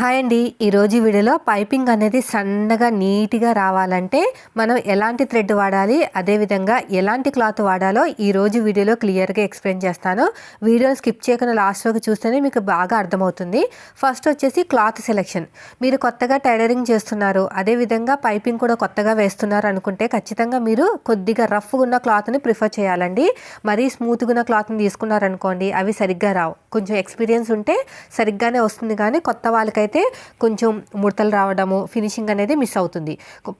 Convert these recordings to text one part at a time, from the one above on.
Hi అండి. ఈరోజు వీడియోలో పైపింగ్ అనేది సన్నగా నీట్గా రావాలంటే మనం ఎలాంటి థ్రెడ్ వాడాలి అదేవిధంగా ఎలాంటి క్లాత్ వాడాలో ఈరోజు వీడియోలో క్లియర్గా ఎక్స్ప్లెయిన్ చేస్తాను. వీడియోని స్కిప్ చేయకుండా లాస్ట్ వరకు చూస్తేనే మీకు బాగా అర్థమవుతుంది. ఫస్ట్ వచ్చేసి క్లాత్ సెలెక్షన్. మీరు కొత్తగా టైలరింగ్ చేస్తున్నారు అదేవిధంగా పైపింగ్ కూడా కొత్తగా వేస్తున్నారు అనుకుంటే ఖచ్చితంగా మీరు కొద్దిగా రఫ్గా ఉన్న క్లాత్ని ప్రిఫర్ చేయాలండి. మరీ స్మూత్గా ఉన్న క్లాత్ని తీసుకున్నారనుకోండి అవి సరిగ్గా రావు. కొంచెం ఎక్స్పీరియన్స్ ఉంటే సరిగ్గానే వస్తుంది కానీ కొత్త వాళ్ళకైతే అయితే కొంచెం ముడతలు రావడము ఫినిషింగ్ అనేది మిస్ అవుతుంది.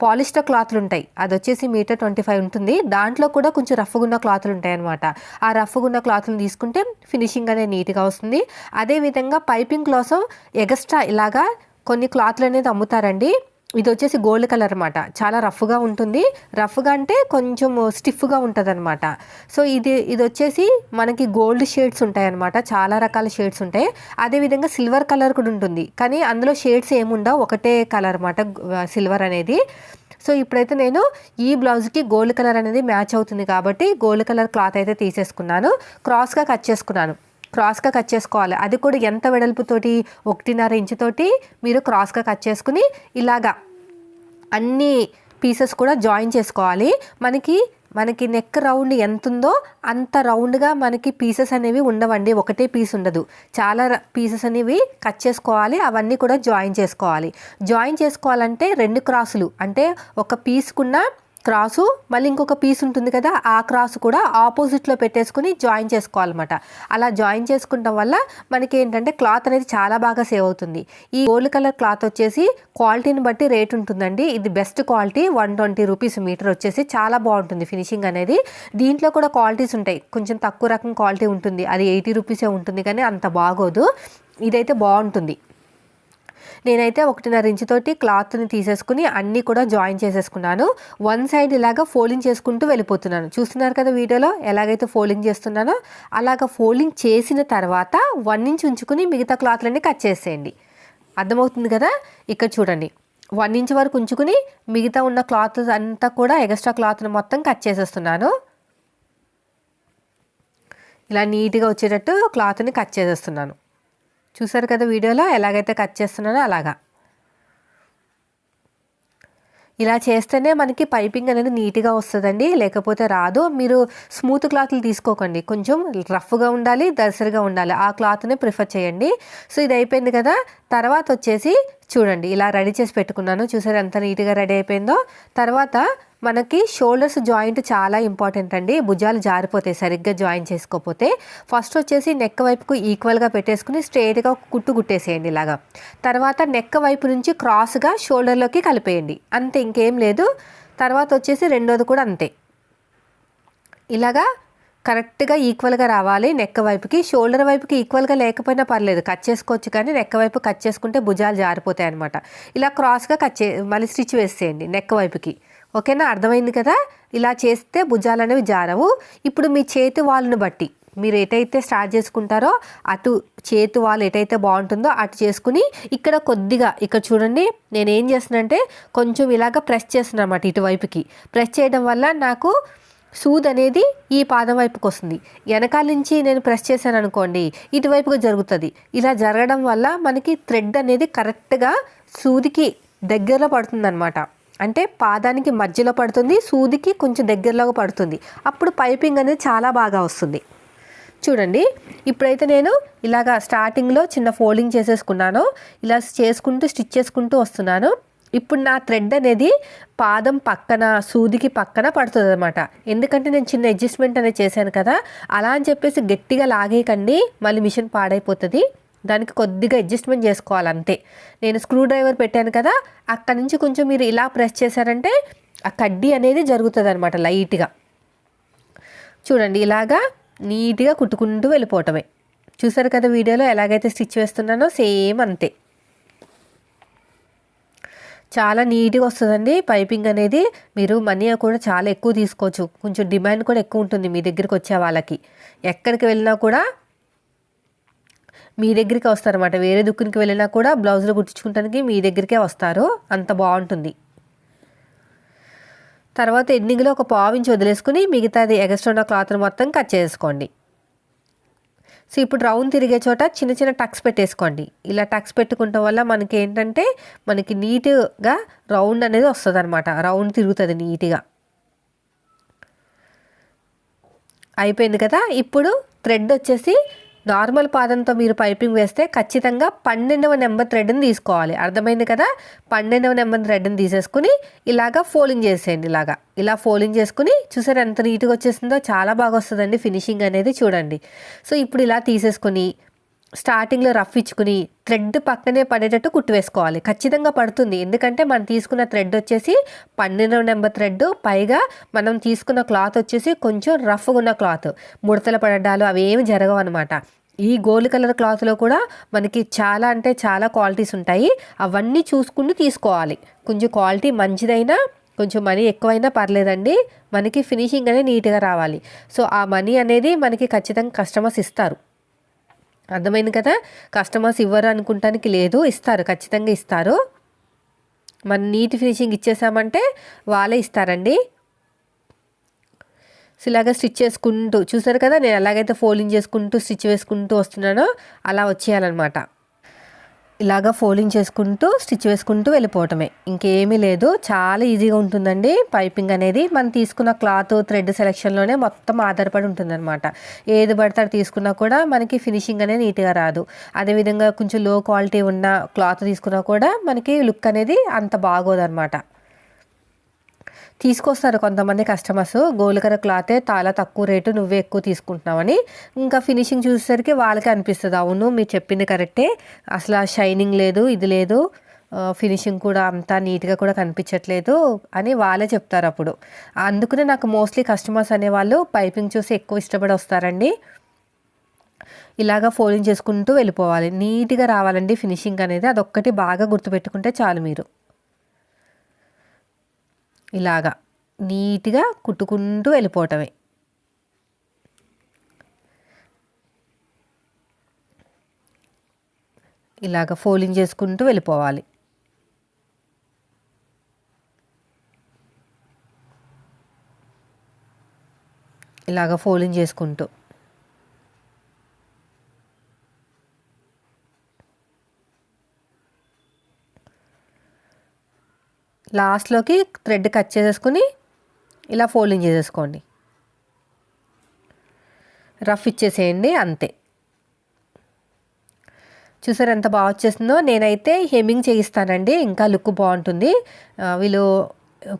పాలిస్టర్ క్లాత్లు ఉంటాయి అది వచ్చేసి మీటర్ ట్వంటీ ఫైవ్ ఉంటుంది. దాంట్లో కూడా కొంచెం రఫ్గా ఉన్న క్లాత్లు ఉంటాయి అనమాట ఆ రఫ్గా ఉన్న క్లాత్లు తీసుకుంటే ఫినిషింగ్ అనేది నీట్గా వస్తుంది. అదేవిధంగా పైపింగ్ కోసం ఎగస్ట్రా ఇలాగా కొన్ని క్లాత్లు అనేది అమ్ముతారండి. ఇది వచ్చేసి గోల్డ్ కలర్ అనమాట చాలా రఫ్గా ఉంటుంది. రఫ్గా అంటే కొంచెం స్టిఫ్గా ఉంటుంది అనమాట సో ఇది ఇది వచ్చేసి మనకి గోల్డ్ షేడ్స్ ఉంటాయి అనమాట చాలా రకాల షేడ్స్ ఉంటాయి. అదేవిధంగా సిల్వర్ కలర్ కూడా ఉంటుంది. కానీ అందులో షేడ్స్ ఏముండవు. ఒకటే కలర్ అనమాట సిల్వర్ అనేది. సో ఇప్పుడైతే నేను ఈ బ్లౌజ్కి గోల్డ్ కలర్ అనేది మ్యాచ్ అవుతుంది కాబట్టి గోల్డ్ కలర్ క్లాత్ అయితే తీసేసుకున్నాను. క్రాస్గా కట్ చేసుకున్నాను. క్రాస్గా కట్ చేసుకోవాలి. అది కూడా ఎంత వెడల్పుతోటి? ఒకటిన్నర ఇంచుతోటి మీరు క్రాస్గా కట్ చేసుకుని ఇలాగా అన్ని పీసెస్ కూడా జాయిన్ చేసుకోవాలి. మనకి మనకి నెక్ రౌండ్ ఎంత ఉందో అంత రౌండ్గా మనకి పీసెస్ అనేవి ఉండవండి. ఒకటే పీస్ ఉండదు. చాలా పీసెస్ అనేవి కట్ చేసుకోవాలి. అవన్నీ కూడా జాయిన్ చేసుకోవాలి. జాయిన్ చేసుకోవాలంటే రెండు క్రాసులు. అంటే ఒక పీస్కున్న క్రాసు మళ్ళీ ఇంకొక పీస్ ఉంటుంది కదా ఆ క్రాస్ కూడా ఆపోజిట్లో పెట్టేసుకుని జాయిన్ చేసుకోవాలన్నమాట. అలా జాయిన్ చేసుకుంటాం వల్ల మనకి ఏంటంటే క్లాత్ అనేది చాలా బాగా సేవ్ అవుతుంది. ఈ గోల్డ్ కలర్ క్లాత్ వచ్చేసి క్వాలిటీని బట్టి రేట్ ఉంటుందండి. ఇది best quality one twenty rupees meter వచ్చేసి చాలా బాగుంటుంది ఫినిషింగ్ అనేది. దీంట్లో కూడా క్వాలిటీస్ ఉంటాయి. కొంచెం తక్కువ రకం క్వాలిటీ ఉంటుంది. అది ఎయిటీ రూపీసే ఉంటుంది కానీ అంత బాగోదు. ఇదైతే బాగుంటుంది. నేనైతే ఒకటిన్నర ఇంచుతోటి క్లాత్ని తీసేసుకుని అన్నీ కూడా జాయిన్ చేసేసుకున్నాను. వన్ సైడ్ ఇలాగ ఫోల్డింగ్ చేసుకుంటూ వెళ్ళిపోతున్నాను. చూస్తున్నారు కదా వీడియోలో ఎలాగైతే ఫోల్డింగ్ చేస్తున్నానో? అలాగ ఫోల్డింగ్ చేసిన తర్వాత వన్ ఇంచ్ ఉంచుకుని మిగతా క్లాత్లన్నీ కట్ చేసేయండి. అర్థమవుతుంది కదా? ఇక్కడ చూడండి. వన్ ఇంచ్ వరకు ఉంచుకుని మిగతా ఉన్న క్లాత్ అంతా కూడా ఎక్స్ట్రా క్లాత్ని మొత్తం కట్ చేసేస్తున్నాను. ఇలా నీట్గా వచ్చేటట్టు క్లాత్ని కట్ చేసేస్తున్నాను. చూసారు కదా వీడియోలో ఎలాగైతే కట్ చేస్తున్నానో అలాగా. ఇలా చేస్తేనే మనకి పైపింగ్ అనేది నీట్గా వస్తుందండి లేకపోతే రాదు. మీరు స్మూత్ క్లాత్లు తీసుకోకండి కొంచెం రఫ్గా ఉండాలి దసరిగా ఉండాలి. ఆ క్లాత్నే ప్రిఫర్ చేయండి. సో ఇది అయిపోయింది కదా. తర్వాత వచ్చేసి చూడండి ఇలా రెడీ చేసి పెట్టుకున్నాను. చూసారు ఎంత నీట్గా రెడీ అయిపోయిందో. తర్వాత మనకి షోల్డర్స్ జాయింట్ చాలా ఇంపార్టెంట్ అండి. భుజాలు జారిపోతాయి సరిగ్గా జాయిన్ చేసుకోకపోతే. ఫస్ట్ వచ్చేసి నెక్ వైపుకు ఈక్వల్గా పెట్టేసుకుని స్ట్రైట్గా కుట్టు కుట్టేసేయండి ఇలాగా. తర్వాత నెక్ వైపు నుంచి క్రాస్గా షోల్డర్లోకి కలిపేయండి. అంతే ఇంకేం లేదు. తర్వాత వచ్చేసి రెండోది కూడా అంతే. ఇలాగా కరెక్ట్గా ఈక్వల్గా రావాలి. నెక్ వైపుకి షోల్డర్ వైపుకి ఈక్వల్గా లేకపోయినా పర్లేదు. కట్ చేసుకోవచ్చు కానీ నెక్ వైపు కట్ చేసుకుంటే భుజాలు జారిపోతాయి అనమాట ఇలా క్రాస్గా కట్ చే మళ్ళీ స్టిచ్ వేసేయండి నెక్ వైపుకి. ఓకేనా? అర్థమైంది కదా? ఇలా చేస్తే భుజాలు అనేవి జారవు. ఇప్పుడు మీ చేతి వాళ్ళను బట్టి మీరు ఎటైతే స్టార్ట్ చేసుకుంటారో అటు చేతి వాళ్ళు ఎటైతే బాగుంటుందో అటు చేసుకుని ఇక్కడ కొద్దిగా ఇక్కడ చూడండి నేను ఏం చేస్తున్నానంటే కొంచెం ఇలాగ ప్రెస్ చేస్తున్నాను అన్నమాట ఇటువైపుకి ప్రెస్ చేయడం వల్ల నాకు సూద్ అనేది ఈ పాదం వైపుకి వస్తుంది. వెనకాల నుంచి నేను ప్రెస్ చేశాను అనుకోండి ఇటువైపుగా జరుగుతుంది. ఇలా జరగడం వల్ల మనకి థ్రెడ్ అనేది కరెక్ట్గా సూదికి దగ్గరలో పడుతుందన్నమాట. అంటే పాదానికి మధ్యలో పడుతుంది సూదికి కొంచెం దగ్గరలో పడుతుంది. అప్పుడు పైపింగ్ అనేది చాలా బాగా వస్తుంది. చూడండి ఇప్పుడైతే నేను ఇలాగా స్టార్టింగ్లో చిన్న ఫోల్డింగ్ చేసేసుకున్నాను. ఇలా చేసుకుంటూ స్టిచ్ చేసుకుంటూ వస్తున్నాను. ఇప్పుడు నా థ్రెడ్ అనేది పాదం పక్కన సూదికి పక్కన పడుతుంది అనమాట ఎందుకంటే నేను చిన్న అడ్జస్ట్మెంట్ అనేది చేశాను కదా అలా అని చెప్పేసి గట్టిగా లాగేయకండి మళ్ళీ మిషన్ పాడైపోతుంది. దానికి కొద్దిగా అడ్జస్ట్మెంట్ చేసుకోవాలి అంతే నేను స్క్రూ డ్రైవర్ పెట్టాను కదా అక్కడ నుంచి కొంచెం మీరు ఇలా ప్రెస్ చేశారంటే ఆ కడ్డీ అనేది జరుగుతుంది అనమాట లైట్గా. చూడండి ఇలాగా నీట్గా కుట్టుకుంటూ వెళ్ళిపోవటమే. చూసారు కదా వీడియోలో ఎలాగైతే స్టిచ్ వేస్తున్నానో సేమ్ అంతే. చాలా నీట్గా వస్తుందండి. పైపింగ్ అనేది మీరు మనీ కూడా చాలా ఎక్కువ తీసుకోవచ్చు. కొంచెం డిమాండ్ కూడా ఎక్కువ ఉంటుంది మీ దగ్గరికి వచ్చే వాళ్ళకి. ఎక్కడికి వెళ్ళినా కూడా మీ దగ్గరికి వస్తారన్నమాట. వేరే దుక్కునికి వెళ్ళినా కూడా బ్లౌజులు కుట్టించుకుంటానికి మీ దగ్గరికే వస్తారు. అంత బాగుంటుంది. తర్వాత ఎండింగ్లో ఒక పావు వదిలేసుకుని మిగతాది ఎగస్ట్రా ఉన్న క్లాత్ని మొత్తం కట్ చేసుకోండి సో ఇప్పుడు రౌండ్ తిరిగే చోట చిన్న చిన్న టక్స్ పెట్టేసుకోండి. ఇలా టక్స్ పెట్టుకుంటాం వల్ల మనకి ఏంటంటే మనకి నీట్గా రౌండ్ అనేది వస్తుంది అనమాట రౌండ్ తిరుగుతుంది నీట్గా. అయిపోయింది కదా? ఇప్పుడు థ్రెడ్ వచ్చేసి నార్మల్ పాదంతో మీరు పైపింగ్ వేస్తే ఖచ్చితంగా పన్నెండవ నెంబర్ థ్రెడ్ని తీసుకోవాలి. అర్థమైంది కదా? పన్నెండవ నెంబర్ థ్రెడ్ని తీసేసుకుని ఇలాగా ఫోలింగ్ చేసేయండి ఇలాగా. ఇలా ఫోలింగ్ చేసుకుని చూసారు ఎంత నీట్గా వచ్చేసిందో? చాలా బాగా వస్తుందండి ఫినిషింగ్ అనేది చూడండి. సో ఇప్పుడు ఇలా తీసేసుకుని స్టార్టింగ్లో రఫ్ ఇచ్చుకుని థ్రెడ్ పక్కనే పడేటట్టు కుట్టు వేసుకోవాలి. ఖచ్చితంగా పడుతుంది. ఎందుకంటే మనం తీసుకున్న థ్రెడ్ వచ్చేసి పన్నెండవ నెంబర్ థ్రెడ్. పైగా మనం తీసుకున్న క్లాత్ వచ్చేసి కొంచెం రఫ్గా ఉన్న క్లాత్. ముడతలు పడడాలు అవి ఏమి జరగవు అనమాట ఈ గోల్డ్ కలర్ క్లాత్లో కూడా మనకి చాలా అంటే చాలా క్వాలిటీస్ ఉంటాయి. అవన్నీ చూసుకుని తీసుకోవాలి. కొంచెం క్వాలిటీ మంచిదైనా కొంచెం మనీ ఎక్కువైనా పర్లేదండి. మనకి ఫినిషింగ్ అనేది నీట్గా రావాలి. సో ఆ మనీ అనేది మనకి ఖచ్చితంగా కస్టమర్స్ ఇస్తారు. అర్థమైంది కదా? కస్టమర్స్ ఇవ్వరు అనుకుంటానికి లేదు ఇస్తారు ఖచ్చితంగా ఇస్తారు. మన నీట్ ఫినిషింగ్ ఇచ్చేసామంటే వాళ్ళే ఇస్తారండి. సో ఇలాగ స్టిచ్ చేసుకుంటూ చూసారు కదా నేను ఎలాగైతే ఫోల్డింగ్ చేసుకుంటూ స్టిచ్ వేసుకుంటూ వస్తున్నానో అలా వచ్చేయాలన్నమాట. ఇలాగ ఫోల్డింగ్ చేసుకుంటూ స్టిచ్ వేసుకుంటూ వెళ్ళిపోవటమే. ఇంకేమీ లేదు చాలా ఈజీగా ఉంటుందండి. పైపింగ్ అనేది మనం తీసుకున్న క్లాత్ థ్రెడ్ సెలెక్షన్లోనే మొత్తం ఆధారపడి ఉంటుందన్నమాట. ఏది పడితే అది తీసుకున్నా కూడా మనకి ఫినిషింగ్ అనేది నీట్గా రాదు. అదేవిధంగా కొంచెం లో క్వాలిటీ ఉన్న క్లాత్ తీసుకున్నా కూడా మనకి లుక్ అనేది అంత బాగోదన్నమాట. తీసుకొస్తారు కొంతమంది కస్టమర్స్ గోల్కర క్లాతే చాలా తక్కువ రేటు నువ్వే ఎక్కువ తీసుకుంటున్నావని. ఇంకా ఫినిషింగ్ చూసేసరికి వాళ్ళకే అనిపిస్తుంది. అవును మీరు చెప్పింది కరెక్టే అసలు ఆ షైనింగ్ లేదు ఇది లేదు. ఫినిషింగ్ కూడా అంతా నీట్గా కూడా కనిపించట్లేదు అని వాళ్ళే చెప్తారు అప్పుడు. అందుకనే నాకు మోస్ట్లీ కస్టమర్స్ అనేవాళ్ళు పైపింగ్ చూసి ఎక్కువ ఇష్టపడి వస్తారండి. ఇలాగా ఫోల్డింగ్ చేసుకుంటూ వెళ్ళిపోవాలి. నీట్గా రావాలండి ఫినిషింగ్ అనేది. అదొక్కటి బాగా గుర్తుపెట్టుకుంటే చాలు మీరు. ఇలాగా నీట్గా కుట్టుకుంటూ వెళ్ళిపోవటమే. ఇలాగ ఫోలింగ్ చేసుకుంటూ వెళ్ళిపోవాలి. ఇలాగ ఫోలింగ్ చేసుకుంటూ. లాస్ట్లోకి థ్రెడ్ కట్ చేసేసుకుని ఇలా ఫోల్డింగ్ చేసేసుకోండి. రఫ్ ఇచ్చేసేయండి అంతే. చూసారు ఎంత బాగా వచ్చేసిందో? నేనైతే హెమ్మింగ్ చేయిస్తానండి ఇంకా లుక్ బాగుంటుంది. వీళ్ళు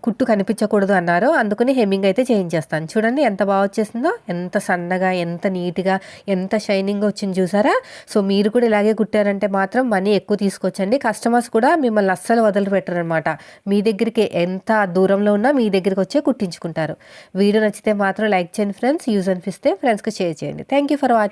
కుట్టు కనిపించకూడదు అన్నారు అందుకని హెమ్మింగ్ అయితే చేయించేస్తాను. చూడండి ఎంత బాగా వచ్చేసిందో ఎంత సన్నగా ఎంత నీట్గా ఎంత షైనింగ్ వచ్చింది చూసారా? సో మీరు కూడా ఇలాగే కుట్టారంటే మాత్రం మనీ ఎక్కువ తీసుకొచ్చండి కస్టమర్స్ కూడా మిమ్మల్ని అస్సలు వదిలిపెట్టరనమాట మీ దగ్గరికి ఎంత దూరంలో ఉన్నా మీ దగ్గరికి వచ్చే కుట్టించుకుంటారు. వీడియో నచ్చితే మాత్రం లైక్ చేయండి ఫ్రెండ్స్ యూజ్ అనిపిస్తే ఫ్రెండ్స్కి షేర్ చేయండి. Thank you for watching